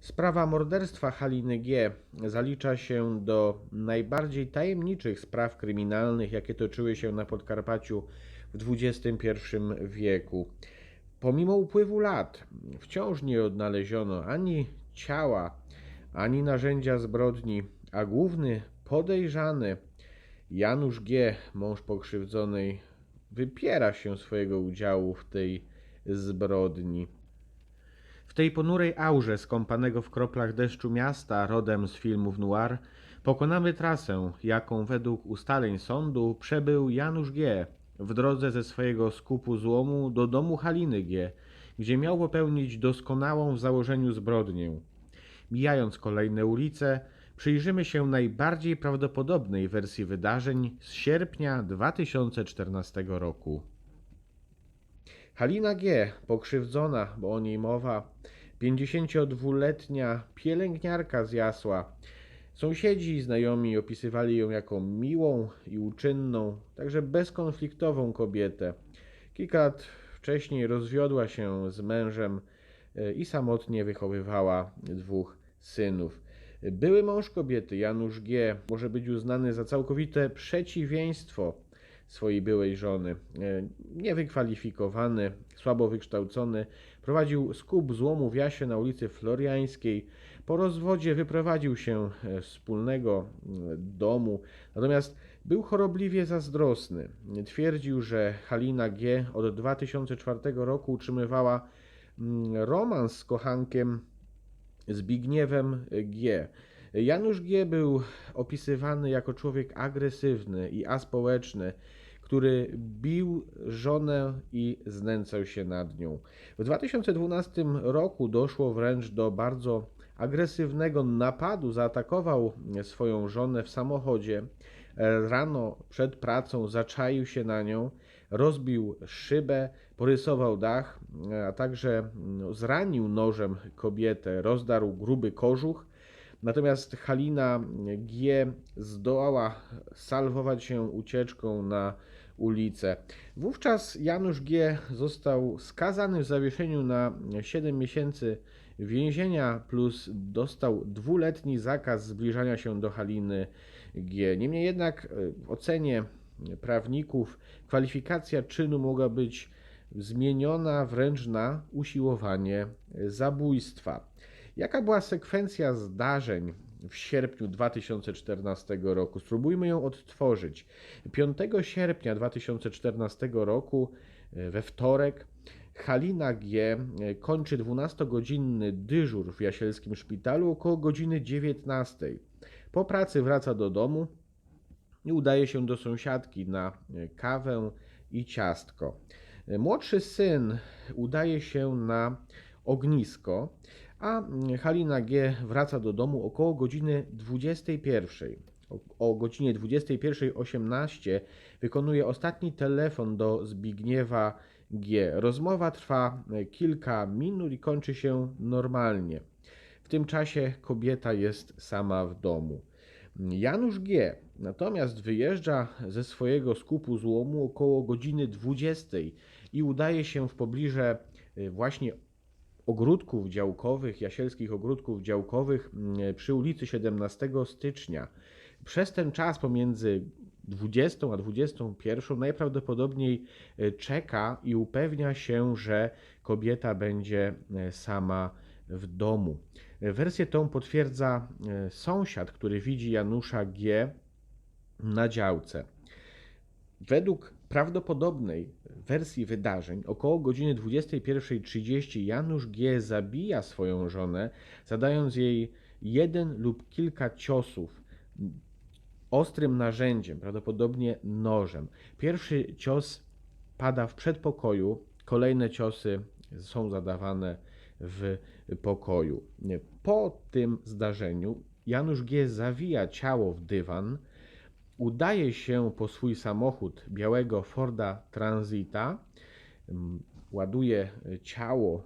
Sprawa morderstwa Haliny G. zalicza się do najbardziej tajemniczych spraw kryminalnych, jakie toczyły się na Podkarpaciu w XXI wieku. Pomimo upływu lat wciąż nie odnaleziono ani ciała, ani narzędzia zbrodni, a główny podejrzany Janusz G., mąż pokrzywdzonej, wypiera się swojego udziału w tej zbrodni. W tej ponurej aurze skąpanego w kroplach deszczu miasta, rodem z filmów noir, pokonamy trasę, jaką według ustaleń sądu przebył Janusz G. w drodze ze swojego skupu złomu do domu Haliny G., gdzie miał popełnić doskonałą w założeniu zbrodnię. Mijając kolejne ulice, przyjrzymy się najbardziej prawdopodobnej wersji wydarzeń z sierpnia 2014 roku. Halina G., pokrzywdzona, bo o niej mowa, 52-letnia pielęgniarka z Jasła. Sąsiedzi i znajomi opisywali ją jako miłą i uczynną, także bezkonfliktową kobietę. Kilka lat wcześniej rozwiodła się z mężem e, i samotnie wychowywała dwóch synów. Były mąż kobiety, Janusz G., może być uznany za całkowite przeciwieństwo swojej byłej żony. E, Niewykwalifikowany, słabo wykształcony, prowadził skup złomu w Jasie na ulicy Floriańskiej. Po rozwodzie wyprowadził się e, z wspólnego e, domu, natomiast był chorobliwie zazdrosny. Twierdził, że Halina G. od 2004 roku utrzymywała mm, romans z kochankiem Zbigniewem G. Janusz G. był opisywany jako człowiek agresywny i aspołeczny, który bił żonę i znęcał się nad nią. W 2012 roku doszło wręcz do bardzo agresywnego napadu. Zaatakował swoją żonę w samochodzie. Rano przed pracą zaczaił się na nią, rozbił szybę, porysował dach, a także no, zranił nożem kobietę, rozdarł gruby kożuch. Natomiast Halina G. zdołała salwować się ucieczką na ulicę. Wówczas Janusz G. został skazany w zawieszeniu na 7 miesięcy więzienia plus dostał dwuletni zakaz zbliżania się do Haliny G. Niemniej jednak w ocenie prawników kwalifikacja czynu mogła być zmieniona wręcz na usiłowanie zabójstwa. Jaka była sekwencja zdarzeń w sierpniu 2014 roku? Spróbujmy ją odtworzyć. 5 sierpnia 2014 roku, e, we wtorek, Halina G. e, kończy 12-godzinny dyżur w Jasielskim Szpitalu około godziny 19. Po pracy wraca do domu i udaje się do sąsiadki na e, kawę i ciastko. Młodszy syn udaje się na ognisko, a Halina G. wraca do domu około godziny 21. O, o godzinie 21.18 wykonuje ostatni telefon do Zbigniewa G. Rozmowa trwa e, kilka minut i kończy się normalnie. W tym czasie kobieta jest sama w domu. Janusz G. natomiast wyjeżdża ze swojego skupu złomu około godziny 20 i udaje się w pobliże y, właśnie ogródków działkowych, jasielskich ogródków działkowych mm, przy ulicy 17 stycznia. Przez ten czas pomiędzy 20 a 21 najprawdopodobniej y, czeka i upewnia się, że kobieta będzie y, sama w domu. Wersję tą potwierdza e, sąsiad, który widzi Janusza G. na działce. Według prawdopodobnej wersji wydarzeń, około godziny 21.30 Janusz G. zabija swoją żonę, zadając jej jeden lub kilka ciosów ostrym narzędziem, prawdopodobnie nożem. Pierwszy cios pada w przedpokoju, kolejne ciosy są zadawane w pokoju. Po tym zdarzeniu Janusz G. zawija ciało w dywan, udaje się po swój samochód białego Forda Transita, mm, ładuje ciało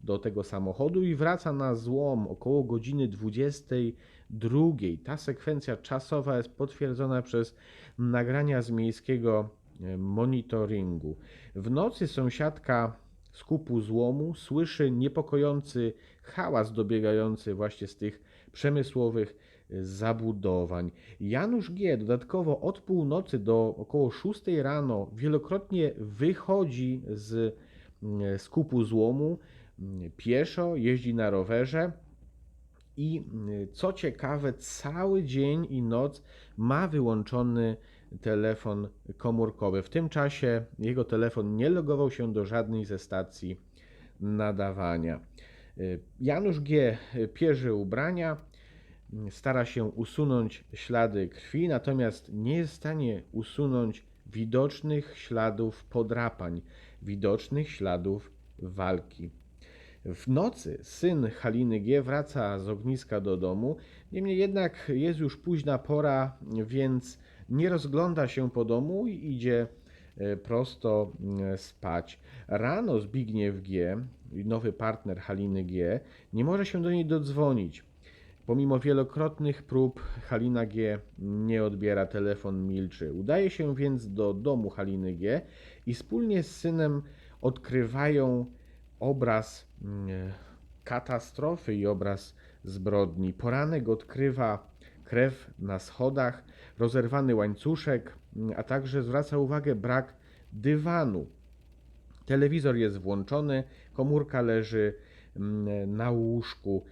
do tego samochodu i wraca na złom około godziny 22. Ta sekwencja czasowa jest potwierdzona przez nagrania z miejskiego e, monitoringu. W nocy sąsiadka skupu złomu słyszy niepokojący hałas dobiegający właśnie z tych przemysłowych zabudowań. Janusz G. dodatkowo od północy do około 6 rano wielokrotnie wychodzi z mm, skupu złomu mm, pieszo, jeździ na rowerze. I mm, co ciekawe, cały dzień i noc ma wyłączony telefon komórkowy. W tym czasie jego telefon nie logował się do żadnej ze stacji nadawania. Y, Janusz G. pierze ubrania, mm, stara się usunąć ślady krwi, natomiast nie jest w stanie usunąć widocznych śladów podrapań, widocznych śladów walki. W nocy syn Haliny G wraca z ogniska do domu, niemniej jednak jest już późna pora, więc nie rozgląda się po domu i idzie e, prosto mm, spać. Rano Zbigniew G, nowy partner Haliny G, nie może się do niej dodzwonić. Pomimo wielokrotnych prób, Halina G nie odbiera, telefon milczy. Udaje się więc do domu Haliny G i wspólnie z synem odkrywają obraz mm, katastrofy i obraz zbrodni. Poranek odkrywa krew na schodach, rozerwany łańcuszek, mm, a także zwraca uwagę brak dywanu. Telewizor jest włączony, komórka leży mm, na łóżku.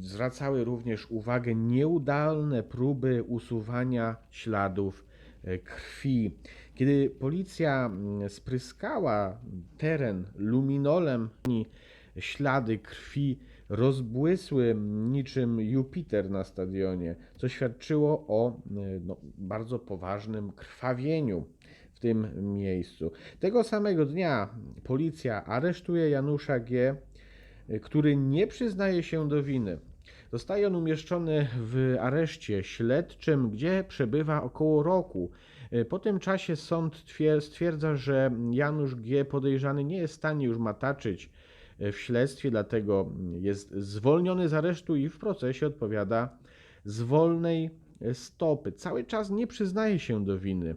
Zwracały również uwagę nieudolne próby usuwania śladów e, krwi. Kiedy policja mm, spryskała teren luminolem, ślady krwi rozbłysły niczym Jupiter na stadionie, co świadczyło o e, no, bardzo poważnym krwawieniu w tym miejscu. Tego samego dnia policja aresztuje Janusza G., który nie przyznaje się do winy. Zostaje on umieszczony w areszcie śledczym, gdzie przebywa około roku. Po tym czasie sąd stwierdza, że Janusz G. podejrzany nie jest w stanie już mataczyć w śledztwie, dlatego jest zwolniony z aresztu i w procesie odpowiada z wolnej stopy. Cały czas nie przyznaje się do winy.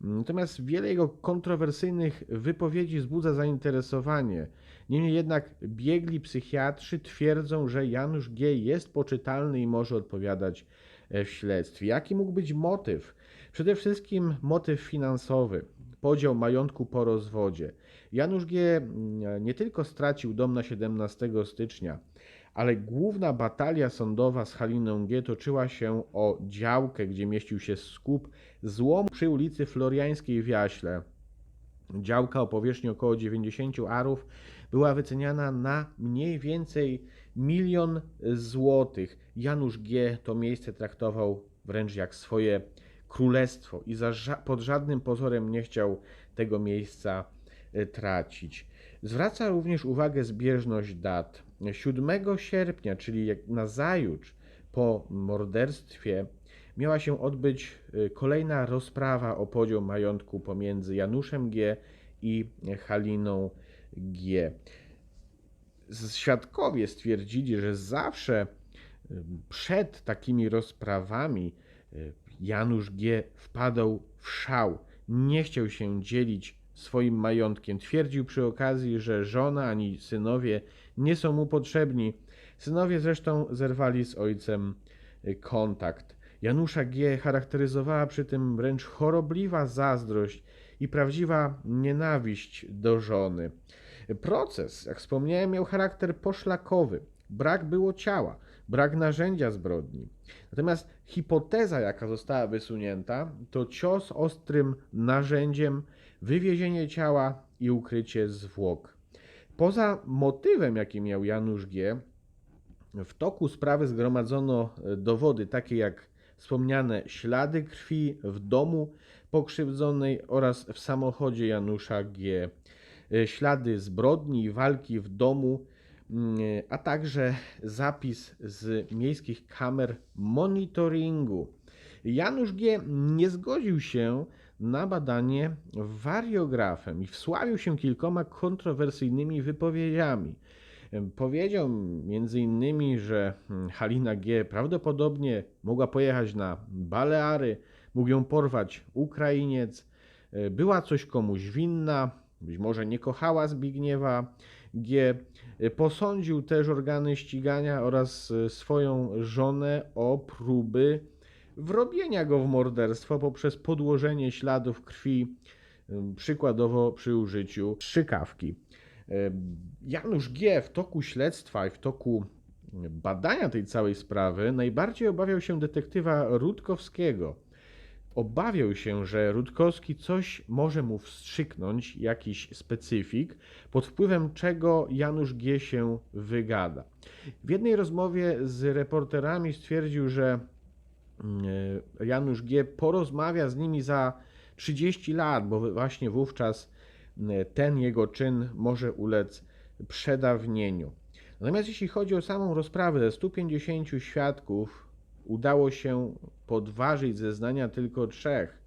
Natomiast wiele jego kontrowersyjnych wypowiedzi wzbudza zainteresowanie. Niemniej jednak biegli psychiatrzy twierdzą, że Janusz G. jest poczytalny i może odpowiadać w śledztwie. Jaki mógł być motyw? Przede wszystkim motyw finansowy podział majątku po rozwodzie. Janusz G. Mm, nie tylko stracił dom na 17 stycznia, ale główna batalia sądowa z Haliną G. toczyła się o działkę, gdzie mieścił się skup złomu przy ulicy Floriańskiej w Jaśle. Działka o powierzchni około 90 arów była wyceniana na mniej więcej milion złotych. Janusz G. to miejsce traktował wręcz jak swoje królestwo i za, pod żadnym pozorem nie chciał tego miejsca e, tracić. Zwraca również uwagę zbieżność dat. 7 sierpnia, czyli na zajutrz po morderstwie, miała się odbyć e, kolejna rozprawa o podział majątku pomiędzy Januszem G. i Haliną G. Świadkowie stwierdzili, że zawsze e, przed takimi rozprawami Janusz G. wpadał w szał, nie chciał się dzielić swoim majątkiem. Twierdził przy okazji, że żona ani synowie nie są mu potrzebni. Synowie zresztą zerwali z ojcem y, kontakt. Janusza G. charakteryzowała przy tym wręcz chorobliwa zazdrość i prawdziwa nienawiść do żony. Proces, jak wspomniałem, miał charakter poszlakowy. Brak było ciała brak narzędzia zbrodni. Natomiast hipoteza, jaka została wysunięta, to cios ostrym narzędziem, wywiezienie ciała i ukrycie zwłok. Poza motywem, jaki miał Janusz G., w toku sprawy zgromadzono dowody takie jak wspomniane ślady krwi w domu pokrzywdzonej oraz w samochodzie Janusza G., ślady zbrodni i walki w domu Mm, a także zapis z miejskich kamer monitoringu. Janusz G. nie zgodził się na badanie wariografem i wsławił się kilkoma kontrowersyjnymi wypowiedziami. Powiedział między innymi, że hmm, Halina G. prawdopodobnie mogła pojechać na Baleary, mógł ją porwać Ukrainiec, była coś komuś winna, być może nie kochała Zbigniewa G. Posądził też organy ścigania oraz e, swoją żonę o próby wrobienia go w morderstwo poprzez podłożenie śladów krwi, e, przykładowo przy użyciu strzykawki. Janusz G. w toku śledztwa i w toku badania tej całej sprawy najbardziej obawiał się detektywa Rutkowskiego. Obawiał się, że Rutkowski coś może mu wstrzyknąć, jakiś specyfik, pod wpływem czego Janusz G. się wygada. W jednej rozmowie z reporterami stwierdził, że Janusz G. porozmawia z nimi za 30 lat, bo właśnie wówczas ten jego czyn może ulec przedawnieniu. Natomiast jeśli chodzi o samą rozprawę, ze 150 świadków udało się podważyć zeznania tylko trzech.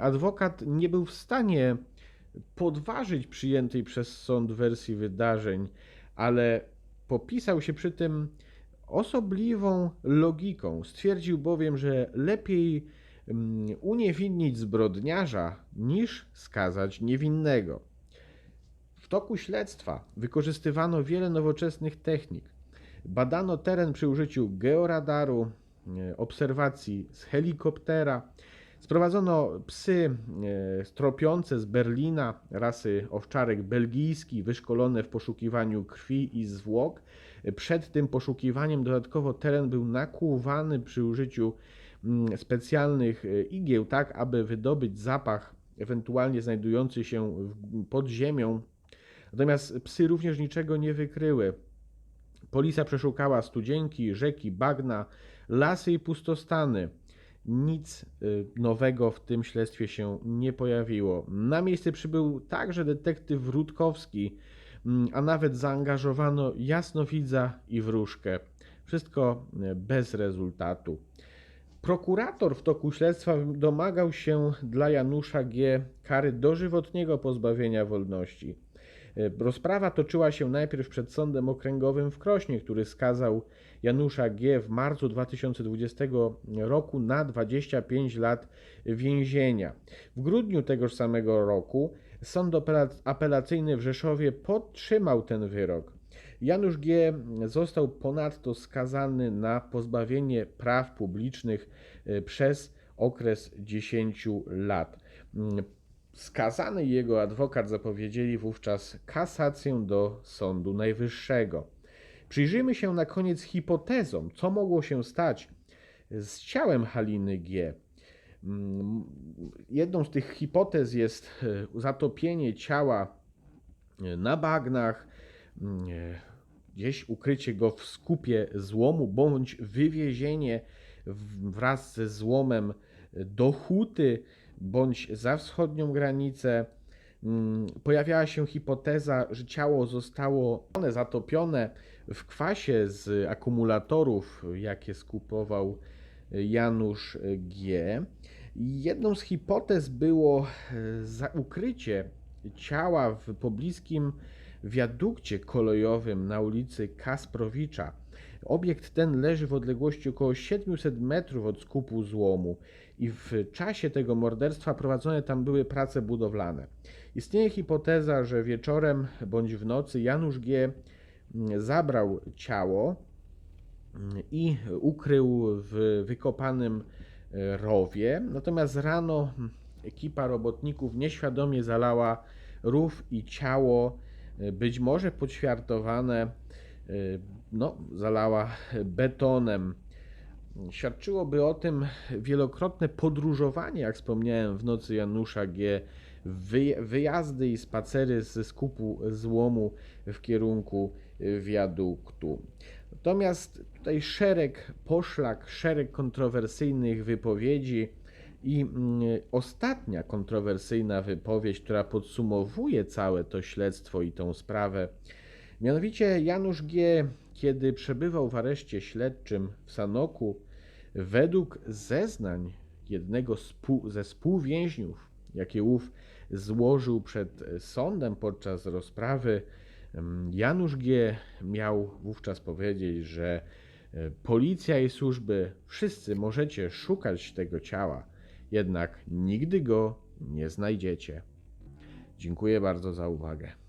Adwokat nie był w stanie podważyć przyjętej przez sąd wersji wydarzeń, ale popisał się przy tym osobliwą logiką. Stwierdził bowiem, że lepiej uniewinnić zbrodniarza niż skazać niewinnego. W toku śledztwa wykorzystywano wiele nowoczesnych technik. Badano teren przy użyciu georadaru, e, obserwacji z helikoptera. Sprowadzono psy e, tropiące z Berlina, rasy owczarek belgijski, wyszkolone w poszukiwaniu krwi i zwłok. Przed tym poszukiwaniem dodatkowo teren był nakłuwany przy użyciu mm, specjalnych e, igieł, tak aby wydobyć zapach ewentualnie znajdujący się pod ziemią Natomiast psy również niczego nie wykryły. Policja przeszukała studzienki, rzeki, bagna, lasy i pustostany. Nic y, nowego w tym śledztwie się nie pojawiło. Na miejsce przybył także detektyw Rutkowski, mm, a nawet zaangażowano jasnowidza i wróżkę. Wszystko y, bez rezultatu. Prokurator w toku śledztwa domagał się dla Janusza G. kary dożywotniego pozbawienia wolności. E, Rozprawa toczyła się najpierw przed Sądem Okręgowym w Krośnie, który skazał Janusza G. w marcu 2020 roku na 25 lat więzienia. W grudniu tegoż samego roku Sąd Apela- Apelacyjny w Rzeszowie podtrzymał ten wyrok. Janusz G. został ponadto skazany na pozbawienie praw publicznych e, przez okres 10 lat. Mm, Skazany jego adwokat zapowiedzieli wówczas kasację do Sądu Najwyższego. Przyjrzyjmy się na koniec hipotezom, co mogło się stać z ciałem Haliny G. Mm, Jedną z tych hipotez jest e, zatopienie ciała e, na bagnach, mm, gdzieś ukrycie go w skupie złomu, bądź wywiezienie wraz ze złomem do huty, bądź za wschodnią granicę. Mm, Pojawiała się hipoteza, że ciało zostało one zatopione w kwasie z akumulatorów, jakie skupował Janusz G. Jedną z hipotez było e, ukrycie ciała w pobliskim wiadukcie kolejowym na ulicy Kasprowicza. Obiekt ten leży w odległości około 700 metrów od skupu złomu i w czasie tego morderstwa prowadzone tam były prace budowlane. Istnieje hipoteza, że wieczorem bądź w nocy Janusz G. zabrał ciało i ukrył w wykopanym e, rowie. Natomiast rano ekipa robotników nieświadomie zalała rów i ciało, być może podświartowane, e, no, zalała betonem. Świadczyłoby o tym wielokrotne podróżowanie, jak wspomniałem, w nocy Janusza G. Wyj- wyjazdy i spacery ze skupu złomu w kierunku y, wiaduktu. Natomiast tutaj szereg poszlak, szereg kontrowersyjnych wypowiedzi i mm, ostatnia kontrowersyjna wypowiedź, która podsumowuje całe to śledztwo i tą sprawę. Mianowicie Janusz G., kiedy przebywał w areszcie śledczym w Sanoku, według zeznań jednego ze współwięźniów, jakie ów złożył przed sądem podczas rozprawy, em, Janusz G. miał wówczas powiedzieć, że e, policja i służby, wszyscy możecie szukać tego ciała, jednak nigdy go nie znajdziecie. Dziękuję bardzo za uwagę.